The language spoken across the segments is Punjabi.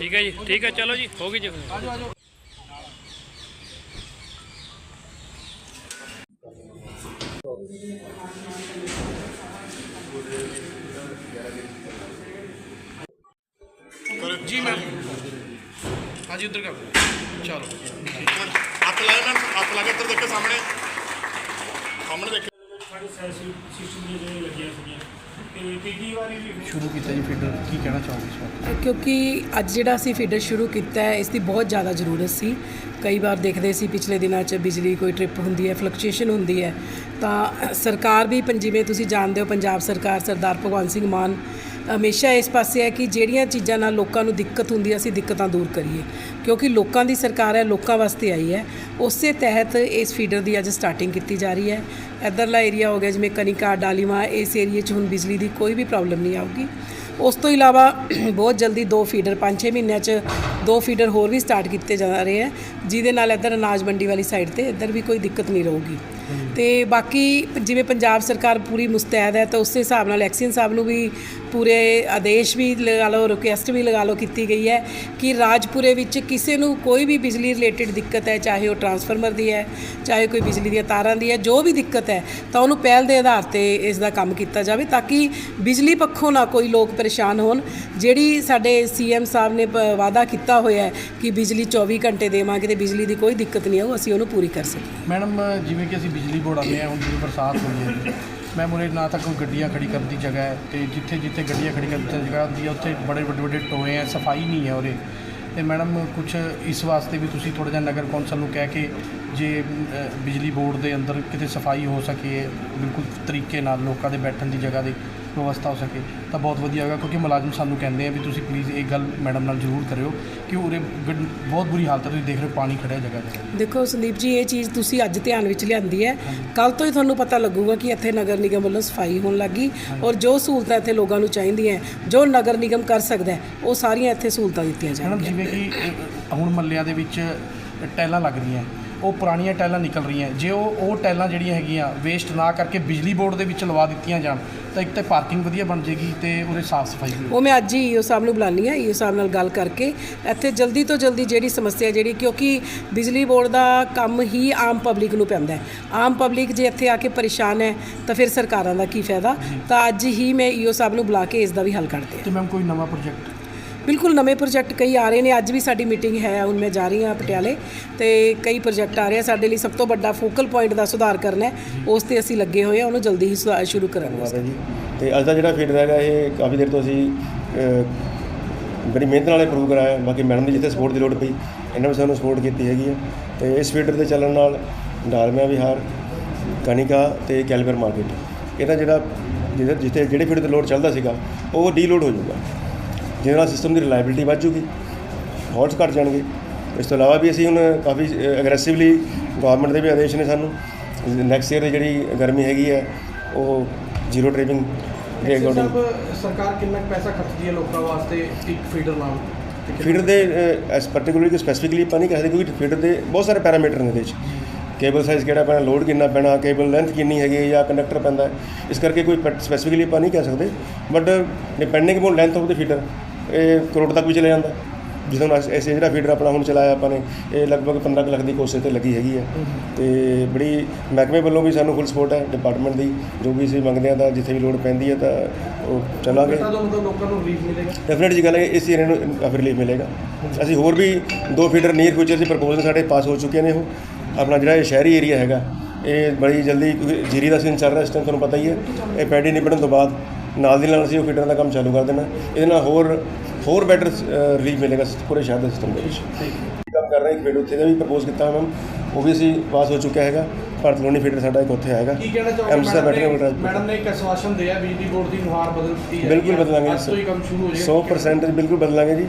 ਠੀਕ ਹੈ ਜੀ ਠੀਕ ਹੈ ਚਲੋ ਜੀ ਹੋ ਗਈ ਜੀ। ਜੀ ਮੈਮ ਹਾਂਜੀ ਉਧਰ ਕਰ ਚਲੋ। ਹੱਥ ਲਾਇਆ ਮੈਂ ਹੱਥ ਲਾ ਕੇ ਇੱਧਰ ਦੇਖੋ ਸਾਹਮਣੇ। ਸਾਹਮਣੇ ਦੇਖੋ। ਸਾਡੇ ਸੈਂਸਿਟਿਵ ਸਿਸਟਮ ਦੀਆਂ ਜਿਹੜੀਆਂ ਲੱਗੀਆਂ ਸੀਗੀਆਂ। ਤੇ ਤੀਜੀ ਵਾਰੀ ਵੀ ਸ਼ੁਰੂ ਕੀਤਾ ਜੀ ਫੀਡਰ ਕੀ ਕਹਿਣਾ ਚਾਹੋਗੇ ਇਸ ਕਿਉਂਕਿ ਅੱਜ ਜਿਹੜਾ ਅਸੀਂ ਫੀਡਰ ਸ਼ੁਰੂ ਕੀਤਾ ਹੈ ਇਸ ਦੀ ਬਹੁਤ ਜ਼ਿਆਦਾ ਜ਼ਰੂਰਤ ਸੀ। ਕਈ ਵਾਰ ਦੇਖਦੇ ਸੀ ਪਿਛਲੇ ਦਿਨਾਂ 'ਚ ਬਿਜਲੀ ਕੋਈ ਟ੍ਰਿਪ ਹੁੰਦੀ ਹੈ ਫਲਕਚੁਏਸ਼ਨ ਹੁੰਦੀ ਹੈ। ਤਾਂ ਸਰਕਾਰ ਵੀ ਪੰ- ਜਿਵੇਂ ਤੁਸੀਂ ਜਾਣਦੇ ਹੋ ਪੰਜਾਬ ਸਰਕਾਰ ਸਰਦਾਰ ਭਗਵੰਤ ਸਿੰਘ ਮਾਨ ਹਮੇਸ਼ਾ ਇਸ ਪਾਸੇ ਹੈ ਕਿ ਜਿਹੜੀਆਂ ਚੀਜ਼ਾਂ ਨਾਲ ਲੋਕਾਂ ਨੂੰ ਦਿੱਕਤ ਹੁੰਦੀ ਹੈ, ਅਸੀਂ ਦਿੱਕਤਾਂ ਦੂਰ ਕਰੀਏ। ਕਿਉਂਕਿ ਲੋਕਾਂ ਦੀ ਸਰਕਾਰ ਹੈ, ਲੋਕਾਂ ਵਾਸਤੇ ਆਈ ਹੈ। ਉਸੇ ਤਹਿਤ ਇਸ ਫੀਡਰ ਦੀ ਅੱਜ ਸਟਾਰਟਿੰਗ ਕੀਤੀ ਜਾ ਰਹੀ ਹੈ। ਇੱਧਰਲਾ ਏਰੀਆ ਹੋ ਗਿਆ, ਜਿਵੇਂ ਕਨਿਕਾ ਡਾਲੀਮਾ ਇਸ ਏਰੀਏ 'ਚ ਹੁਣ ਬਿਜਲੀ ਦੀ ਕੋਈ ਵੀ ਪ੍ਰੋਬਲਮ ਨਹੀਂ ਆਊਗੀ। ਉਸ ਤੋਂ ਇਲਾਵਾ ਬਹੁਤ ਜਲਦੀ ਦੋ ਫੀਡਰ 5-6 ਮਹੀਨਿਆਂ 'ਚ ਦੋ ਫੀਡਰ ਹੋਰ ਵੀ ਸਟਾਰਟ ਕੀਤੇ ਜਾ ਰਹੇ ਹੈ ਜਿਹਦੇ ਨਾਲ ਇੱਧਰ ਅਨਾਜ ਮੰਡੀ ਵਾਲੀ ਸਾਈਡ ਤੇ ਇੱਧਰ ਵੀ ਕੋਈ ਦਿੱਕਤ ਨਹੀਂ ਰਹੂਗੀ। ਤੇ ਬਾਕੀ ਜਿਵੇਂ ਪੰਜਾਬ ਸਰਕਾਰ ਪੂਰੀ ਮੁਸਤੈਦ ਹੈ ਤਾਂ ਉਸੇ ਹਿਸਾਬ ਨਾਲ ਐਕਸੀਅਨ ਸਾਹਿਬ ਨੂੰ ਵੀ ਪੂਰੇ ਆਦੇਸ਼ ਵੀ ਲਗਾ ਲਓ ਰਿਕੁਐਸਟ ਵੀ ਲਗਾ ਲਓ ਕੀਤੀ ਗਈ ਹੈ ਕਿ ਰਾਜਪੁਰੇ ਵਿੱਚ ਕਿਸੇ ਨੂੰ ਕੋਈ ਵੀ ਬਿਜਲੀ ਰਿਲੇਟਡ ਦਿੱਕਤ ਹੈ ਚਾਹੇ ਉਹ ਟਰਾਂਸਫਾਰਮਰ ਦੀ ਹੈ ਚਾਹੇ ਕੋਈ ਬਿਜਲੀ ਦੀਆਂ ਤਾਰਾਂ ਦੀ ਹੈ ਜੋ ਵੀ ਦਿੱਕਤ ਹੈ ਤਾਂ ਉਹਨੂੰ ਪਹਿਲ ਦੇ ਆਧਾਰ ਤੇ ਇਸ ਦਾ ਕੰਮ ਕੀਤਾ ਜਾਵੇ ਤਾਂ ਕਿ ਬਿਜਲੀ ਪੱਖੋਂ ਨਾ ਕੋਈ ਲੋਕ ਪਰੇਸ਼ਾਨ ਹੋਣ ਜਿਹੜੀ ਸਾਡੇ ਸੀਐਮ ਸਾਹਿਬ ਨੇ ਵਾਅਦਾ ਕੀਤਾ ਹੋਇਆ ਹੈ ਕਿ ਬਿਜਲੀ 24 ਘੰਟੇ ਦੇਵਾਂਗੇ ਤੇ ਬਿਜਲੀ ਦੀ ਕੋਈ ਦਿੱਕਤ ਨਹੀਂ ਆਊ, ਅਸੀਂ ਉਹਨੂੰ ਪੂਰੀ ਕਰ ਸਕੀਏ ਮੈਡਮ, ਜਿਵੇਂ ਕਿ ਅਸੀਂ ਬਿਜਲੀ ਬੋਰਡ ਆਉਂਦੇ ਹਾਂ, ਹੁਣ ਜਿਵੇਂ ਬਰਸਾਤ ਹੋਈ ਹੈ ਮੈਮ ਉਰੇ ਨਾ ਤਾਂ ਕੋਈ ਗੱਡੀਆਂ ਖੜੀ ਕਰਨ ਦੀ ਜਗ੍ਹਾ ਹੈ ਤੇ ਜਿੱਥੇ ਜਿੱਥੇ ਗੱਡੀਆਂ ਖੜੀ ਕਰਨ ਦੀ ਜਗ੍ਹਾ ਹੁੰਦੀ ਹੈ, ਉੱਥੇ ਬੜੇ ਵੱਡੇ ਵੱਡੇ ਟੋਏ ਹੈ, ਸਫ਼ਾਈ ਨਹੀਂ ਹੈ ਉਰੇ। ਤੇ ਮੈਡਮ ਕੁਝ ਇਸ ਵਾਸਤੇ ਵੀ ਤੁਸੀਂ ਥੋੜਾ ਜਿਹਾ ਨਗਰ ਕੌਂਸਲ ਨੂੰ ਕਹਿ ਕੇ ਜੇ ਬਿਜਲੀ ਬੋਰਡ ਦੇ ਅੰਦਰ ਕਿਤੇ ਸਫ਼ਾਈ ਹੋ ਸਕੇ, ਬਿਲਕੁਲ ਤਰੀਕੇ ਨਾਲ ਲੋਕਾਂ ਦੇ ਬੈਠਣ ਦੀ ਜਗ੍ਹਾ ਦੀ ਵਿਵਸਥਾ ਹੋ ਸਕੇ ਤਾਂ ਬਹੁਤ ਵਧੀਆ ਹੋਵੇਗਾ ਕਿਉਂਕਿ ਮੁਲਾਜ਼ਮ ਸਾਨੂੰ ਕਹਿੰਦੇ ਆ ਵੀ ਤੁਸੀਂ ਪਲੀਜ਼ ਇਹ ਗੱਲ ਮੈਡਮ ਨਾਲ ਜ਼ਰੂਰ ਕਰਿਓ ਕਿ ਉਰੇ ਬਹੁਤ ਬੁਰੀ ਹਾਲਤ ਹੈ ਤੁਸੀਂ ਦੇਖ ਰਹੇ ਹੋ ਪਾਣੀ ਖੜਿਆ ਜਗ੍ਹਾ ਜਗ੍ਹਾ ਦੇਖੋ ਸੰਦੀਪ ਜੀ ਇਹ ਚੀਜ਼ ਤੁਸੀਂ ਅੱਜ ਧਿਆਨ ਵਿੱਚ ਲਿਆਂਦੀ ਹੈ। ਕੱਲ ਤੋਂ ਹੀ ਤੁਹਾਨੂੰ ਪਤਾ ਲੱਗੂਗਾ ਕਿ ਇੱਥੇ ਨਗਰ ਨਿਗਮ ਵੱਲੋਂ ਸਫ਼ਾਈ ਹੋਣ ਲੱਗੀ ਔਰ ਜੋ ਸਹੂਲਤਾਂ ਇੱਥੇ ਲੋਕਾਂ ਨੂੰ ਚਾਹੀਦੀਆਂ ਜੋ ਨਗਰ ਨਿਗਮ ਕਰ ਸਕਦਾ ਹੈ, ਉਹ ਸਾਰੀਆਂ ਇੱਥੇ ਸਹੂਲਤਾਂ ਦਿੱਤੀਆਂ ਜਾਣਗੀਆਂ। ਜਿਵੇਂ ਕਿ ਹੁਣ ਮੱਲਿਆਂ ਦੇ ਵਿੱਚ ਟੈਲਾਂ ਲੱਗ ਰਹੀਆਂ। ਉਹ ਪੁਰਾਣੀਆਂ ਟੈਲਾਂ ਨਿਕਲ ਰਹੀਆਂ ਜੇ ਉਹ ਉਹ ਟੈਲਾਂ ਜਿਹੜੀਆਂ ਹੈਗੀਆਂ ਵੇਸਟ ਨਾ ਕਰਕੇ ਬਿਜਲੀ ਬੋਰਡ ਦੇ ਵਿੱਚ ਲਵਾ ਦਿੱਤੀਆਂ ਜਾਣ ਤਾਂ ਇੱਕ ਤਾਂ ਪਾਰਕਿੰਗ ਵਧੀਆ ਬਣ ਜੇਗੀ ਤੇ ਉਹਦੇ ਸਾਫ਼ ਸਫ਼ਾਈ ਵੀ ਉਹ ਮੈਂ ਅੱਜ ਹੀ ਈਓ ਸਾਹਿਬ ਨੂੰ ਬੁਲਾਉਂਦੀ ਹਾਂ ਈਓ ਸਾਹਿਬ ਨਾਲ ਗੱਲ ਕਰਕੇ। ਇੱਥੇ ਜਲਦੀ ਤੋਂ ਜਲਦੀ ਜਿਹੜੀ ਸਮੱਸਿਆ ਜਿਹੜੀ ਕਿਉਂਕਿ ਬਿਜਲੀ ਬੋਰਡ ਦਾ ਕੰਮ ਹੀ ਆਮ ਪਬਲਿਕ ਨੂੰ ਪੈਂਦਾ ਹੈ। ਆਮ ਪਬਲਿਕ ਜੇ ਇੱਥੇ ਆ ਕੇ ਪਰੇਸ਼ਾਨ ਹੈ ਤਾਂ ਫਿਰ ਸਰਕਾਰਾਂ ਦਾ ਕੀ ਫਾਇਦਾ? ਤਾਂ ਅੱਜ ਹੀ ਮੈਂ ਈਓ ਸਾਹਿਬ ਨੂੰ ਬੁਲਾ ਕੇ ਇਸ ਦਾ ਵੀ ਹੱਲ ਕੱਢਦੇ ਤੇ ਮੈਮ ਕੋਈ ਨਵਾਂ ਪ੍ਰੋਜੈਕਟ ਬਿਲਕੁਲ ਨਵੇਂ ਪ੍ਰੋਜੈਕਟ ਕਈ ਆ ਰਹੇ ਨੇ। ਅੱਜ ਵੀ ਸਾਡੀ ਮੀਟਿੰਗ ਹੈ, ਹੁਣ ਮੈਂ ਜਾ ਰਹੀ ਹਾਂ ਪਟਿਆਲੇ ਤੇ ਕਈ ਪ੍ਰੋਜੈਕਟ ਆ ਰਹੇ ਆ। ਸਾਡੇ ਲਈ ਸਭ ਤੋਂ ਵੱਡਾ ਫੋਕਲ ਪੁਆਇੰਟ ਦਾ ਸੁਧਾਰ ਕਰਨਾ ਹੈ। ਉਸ ਤੇ ਅਸੀਂ ਲੱਗੇ ਹੋਏ ਆ ਉਹਨੂੰ ਜਲਦੀ ਹੀ ਸੁਧਾਰ ਸ਼ੁਰੂ ਕਰਾਂਗੇ। ਮਾਤਾ ਜੀ। ਤੇ ਅੱਜ ਦਾ ਜਿਹੜਾ ਫੀਡਰ ਹੈਗਾ, ਇਹ ਕਾਫੀ ਦੇਰ ਤੋਂ ਅਸੀਂ ਬੜੀ ਮਿਹਨਤ ਨਾਲ ਅਪਰੂਵ ਕਰਾਇਆ। ਬਾਕੀ ਮੈਡਮ ਦੀ ਜਿੱਥੇ ਸਪੋਰਟ ਦੀ ਲੋੜ ਪਈ, ਇਹਨਾਂ ਨੇ ਸਾਨੂੰ ਸਪੋਰਟ ਕੀਤੀ ਹੈਗੀ ਹੈ। ਤੇ ਇਸ ਫੀਡਰ ਦੇ ਚੱਲਣ ਨਾਲ ਡਾਲਮਿਆ ਵਿਹਾਰ ਕਨਿਕਾ ਤੇ ਕੈਲਬਰ ਮਾਰਕੀਟ ਇਹਦਾ ਜਿਹੜਾ, ਜਿਹਦੇ ਜਿੱਥੇ ਜਿਹੜੇ ਫੀਡਰ ਤੇ ਲੋਡ ਚੱਲਦਾ ਸੀਗਾ, ਉਹ ਡੀਲੋਡ ਹੋ ਜਾਊਗਾ। ਜਿਹਦੇ ਨਾਲ ਸਿਸਟਮ ਦੀ ਰਿਲਾਇਬਿਲਿਟੀ ਵੱਧ ਜੂਗੀ ਫਾਲਟਸ ਘੱਟ ਜਾਣਗੇ। ਇਸ ਤੋਂ ਇਲਾਵਾ ਵੀ ਅਸੀਂ ਹੁਣ ਕਾਫੀ ਐਗਰੈਸਿਵਲੀ ਗਵਰਨਮੈਂਟ ਦੇ ਵੀ ਆਦੇਸ਼ ਨੇ ਸਾਨੂੰ ਨੈਕਸਟ ਈਅਰ ਦੀ ਜਿਹੜੀ ਗਰਮੀ ਹੈਗੀ ਹੈ ਉਹ ਜ਼ੀਰੋ ਟ੍ਰਿਪਿੰਗ ਦੇ ਅਕੋਰਡਿੰਗ ਸਰਕਾਰ ਕਿੰਨਾ ਪੈਸਾ ਖਰਚਦੀ ਹੈ ਲੋਕਾਂ ਵਾਸਤੇ ਇੱਕ ਫੀਡਰ ਨਾਲ? ਫੀਡਰ ਦੇ ਐਸ ਪਾਰਟਿਕੂਲਰਲੀ ਸਪੈਸੀਫਿਕਲੀ ਆਪਾਂ ਨਹੀਂ ਕਹਿ ਸਕਦੇ ਕਿਉਂਕਿ ਫੀਡਰ ਦੇ ਬਹੁਤ ਸਾਰੇ ਪੈਰਾਮੀਟਰ ਨੇ ਇਹਦੇ ਵਿੱਚ। ਕੇਬਲ ਸਾਈਜ਼ ਕਿਹੜਾ ਪੈਣਾ ਲੋਡ ਕਿੰਨਾ ਪੈਣਾ ਕੇਬਲ ਲੈਂਥ ਕਿੰਨੀ ਹੈਗੀ ਜਾਂ ਕੰਡਕਟਰ ਪੈਂਦਾ ਇਸ ਕਰਕੇ ਕੋਈ ਸਪੈਸੀਫਿਕਲੀ ਆਪਾਂ ਨਹੀਂ ਕਹਿ ਸਕਦੇ but depending upon length of the feeder ਇਹ ਕਰੋੜ ਤੱਕ ਵੀ ਚਲੇ ਜਾਂਦਾ। ਜਦੋਂ ਐਸੇ ਜਿਹੜਾ ਫੀਡਰ ਆਪਣਾ ਹੁਣ ਚਲਾਇਆ ਆਪਾਂ ਨੇ ਇਹ ਲਗਭਗ 15 ਕੁ ਲੱਖ ਦੀ ਕੋਸ਼ਿਸ਼ ਤੇ ਲੱਗੀ ਹੈਗੀ ਹੈ। ਤੇ ਬੜੀ ਮਹਿਕਮੇ ਵੱਲੋਂ ਵੀ ਸਾਨੂੰ ਫੁੱਲ ਸਪੋਰਟ ਹੈ ਡਿਪਾਰਟਮੈਂਟ ਦੀ ਜੋ ਵੀ ਅਸੀਂ ਮੰਗਦੇ ਹਾਂ ਤਾਂ ਜਿੱਥੇ ਵੀ ਲੋਡ ਪੈਂਦੀ ਹੈ ਤਾਂ ਉਹ ਚਲਾਂਗੇ। ਮਤਲਬ ਲੋਕਾਂ ਨੂੰ ਰਿਲੀਫ ਮਿਲੇਗਾ। ਡੈਫੀਨਿਟ ਜੀ ਗੱਲ ਹੈ ਇਸ ਏਰੀਆ ਨੂੰ ਕਾਫੀ ਰਿਲੀਫ ਮਿਲੇਗਾ। ਅਸੀਂ ਹੋਰ ਵੀ ਦੋ ਫੀਡਰ ਨੀਅਰ ਫਿਊਚਰ ਦੀ ਪ੍ਰਪੋਜ਼ਲ ਸਾਡੇ ਪਾਸ ਹੋ ਚੁੱਕੇ ਨੇ ਉਹ। ਆਪਣਾ ਜਿਹੜਾ ਇਹ ਸ਼ਹਿਰੀ ਏਰੀਆ ਹੈਗਾ ਇਹ ਬੜੀ ਜਲਦੀ ਜੀਰੀ ਦਾ ਸੀਜ਼ਨ ਚੱਲ ਰਿਹਾ ਇਸ ਟਾਈਮ ਤੁਹਾਨੂੰ ਪਤਾ ਹੀ ਹੈ। ਇਹ ਪੈਡੀ ਨਿਬੜਨ ਤੋਂ ਬਾਅਦ ਨਾਲ ਦੀ ਨਾਲ ਅਸੀਂ ਉਹ ਫੀਡਰ ਦਾ ਕੰਮ ਚਾਲੂ ਕਰ ਦੇਣਾ। ਇਹਦੇ ਨਾਲ ਹੋਰ ਹੋਰ ਬੈਟਰ ਰਿਲੀਫ ਮਿਲੇਗਾ ਪੂਰੇ ਸ਼ਹਿਰ ਦੇ ਸਿਸਟਮ ਦੇ ਵਿੱਚ। ਕੰਮ ਕਰ ਰਹੇ ਇੱਕ ਫੀਡਰ ਉੱਥੇ ਦਾ ਵੀ ਪ੍ਰਪੋਜ਼ ਕੀਤਾ ਮੈਮ ਉਹ ਵੀ ਅਸੀਂ ਪਾਸ ਹੋ ਚੁੱਕਿਆ ਹੈਗਾ। ਭਾਰਤ ਲੋਨੀ ਫੀਡਰ ਸਾਡਾ ਇੱਕ ਉੱਥੇ ਆਏਗਾ ਕੀ ਕਹਿਣਾ ਚਾਹੋਗੇ? ਮੈਡਮ ਨੇ ਇੱਕ ਆਸ਼ਵਾਸਨ ਦਿਆ ਬਿਜਲੀ ਬੋਰਡ ਦੀ ਨੁਹਾਰ ਬਦਲ ਦਿੱਤੀ ਹੈ ਬਿਲਕੁਲ ਬਦਲਾਂਗੇ ਅੱਜ ਤੋਂ ਹੀ ਕੰਮ ਸ਼ੁਰੂ ਹੋ ਜਾਏਗਾ। 100% ਬਿਲਕੁਲ ਬਦਲਾਂਗੇ ਜੀ।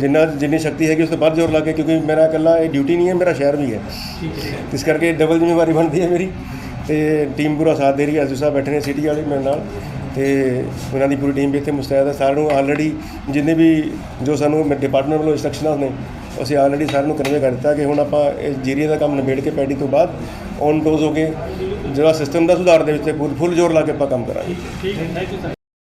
ਜਿੰਨਾ ਜਿੰਨੀ ਸ਼ਕਤੀ ਹੈਗੀ ਉਸ ਤੋਂ ਵੱਧ ਜ਼ੋਰ ਲਾ ਕੇ ਕਿਉਂਕਿ ਮੇਰਾ ਇਕੱਲਾ ਇਹ ਡਿਊਟੀ ਨਹੀਂ ਹੈ ਮੇਰਾ ਸ਼ਹਿਰ ਵੀ ਹੈ। ਇਸ ਕਰਕੇ ਡਬਲ ਜ਼ਿੰਮੇਵਾਰੀ ਬਣਦੀ ਹੈ ਮੇਰੀ। ਤੇ ਟੀਮ ਪੂਰਾ ਸਾਥ ਦੇ ਰਹੀ ਹੈ। ਅਜੂ ਸਾਹਿਬ ਬੈਠੇ ਨੇ ਸਿਟੀ ਵਾਲੇ ਮੇਰੇ ਨਾਲ। ਤੇ ਉਹਨਾਂ ਦੀ ਪੂਰੀ ਟੀਮ ਵੀ ਇੱਥੇ ਮੁਸਤੈਦ ਹੈ। ਸਾਰਿਆਂ ਨੂੰ ਆਲਰੇਡੀ ਜਿੰਨੇ ਵੀ ਜੋ ਸਾਨੂੰ ਡਿਪਾਰਟਮੈਂਟ ਵੱਲੋਂ ਇੰਸਟਰਕਸ਼ਨਾਂ ਨੇ, ਅਸੀਂ ਆਲਰੇਡੀ ਸਾਰਿਆਂ ਨੂੰ ਕਨਵੇ ਕਰ ਦਿੱਤਾ ਕਿ ਹੁਣ ਆਪਾਂ ਇਹ ਜੀਰੀਏ ਦਾ ਕੰਮ ਨਿਬੇੜ ਕੇ ਪੈਡੀ ਤੋਂ ਬਾਅਦ ਔਨ ਡੋਜ਼ ਹੋ ਕੇ ਜਿਹੜਾ ਸਿਸਟਮ ਦਾ ਸੁਧਾਰ ਦੇ ਵਿੱਚ ਫੁੱਲ ਜ਼ੋਰ ਲਾ ਕੇ ਆਪਾਂ ਕੰਮ ਕਰਾਂਗੇ।